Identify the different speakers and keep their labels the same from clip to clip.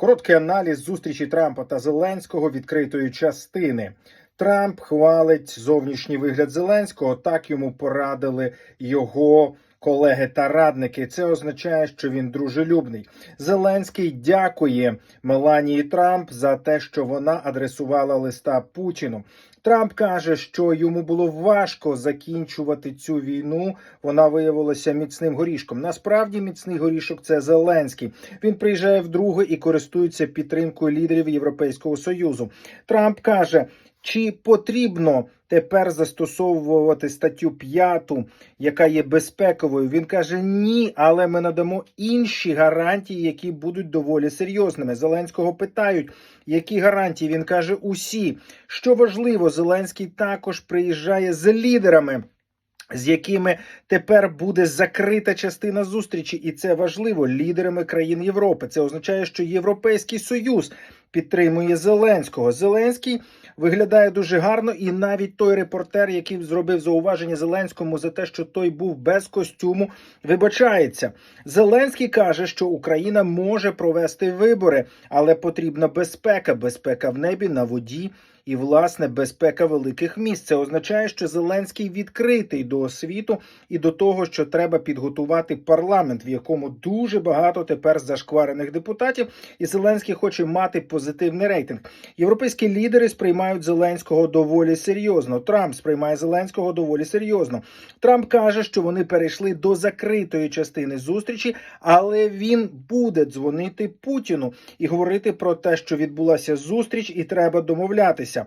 Speaker 1: Короткий аналіз зустрічі Трампа та Зеленського відкритої частини. Трамп хвалить зовнішній вигляд Зеленського. Так йому порадили його колеги та радники. Це означає, що він дружелюбний. Зеленський дякує Меланії Трамп за те, що вона адресувала листа Путіну. Трамп каже, що йому було важко закінчувати цю війну. Вона виявилася міцним горішком. Насправді, міцний горішок це Зеленський. Він приїжджає вдруге і користується підтримкою лідерів Європейського союзу. Трамп каже. Чи потрібно тепер застосовувати статтю 5, яка є безпековою? Він каже ні, але ми надамо інші гарантії, які будуть доволі серйозними. Зеленського питають, які гарантії? Він каже: усі. Що важливо, Зеленський також приїжджає з лідерами. З якими тепер буде закрита частина зустрічі, і це важливо лідерами країн Європи. Це означає, що Європейський Союз підтримує Зеленського. Зеленський виглядає дуже гарно, і навіть той репортер, який зробив зауваження Зеленському за те, що той був без костюму, вибачається. Зеленський каже, що Україна може провести вибори, але потрібна безпека, безпека в небі, на воді. І власне безпека великих міст. Це означає, що Зеленський відкритий до освіту і до того, що треба підготувати парламент, в якому дуже багато тепер зашкварених депутатів, і Зеленський хоче мати позитивний рейтинг. Європейські лідери сприймають Зеленського доволі серйозно. Трамп сприймає Зеленського доволі серйозно. Трамп каже, що вони перейшли до закритої частини зустрічі, але він буде дзвонити Путіну і говорити про те, що відбулася зустріч, і треба домовлятися.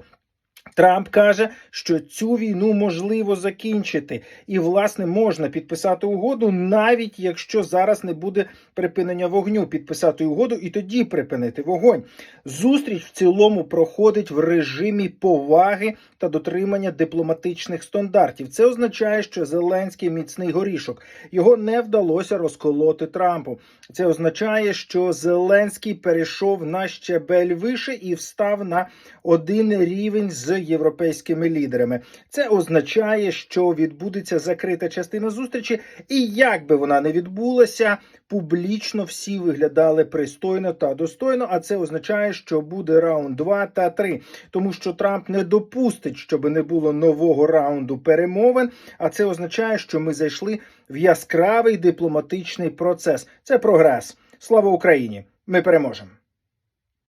Speaker 1: Трамп каже, що цю війну можливо закінчити, і власне можна підписати угоду, навіть якщо зараз не буде припинення вогню, підписати угоду і тоді припинити вогонь. Зустріч в цілому проходить в режимі поваги та дотримання дипломатичних стандартів. Це означає, що Зеленський міцний горішок його не вдалося розколоти Трампу. Це означає, що Зеленський перейшов на щебель вище і встав на один рівень з європейськими лідерами. Це означає, що відбудеться закрита частина зустрічі, і як би вона не відбулася, публічно всі виглядали пристойно та достойно. А це означає, що буде раунд 2 та 3. тому що Трамп не допустить, щоб не було нового раунду перемовин. А це означає, що ми зайшли в яскравий дипломатичний процес. Це прогрес. Слава Україні! Ми переможемо.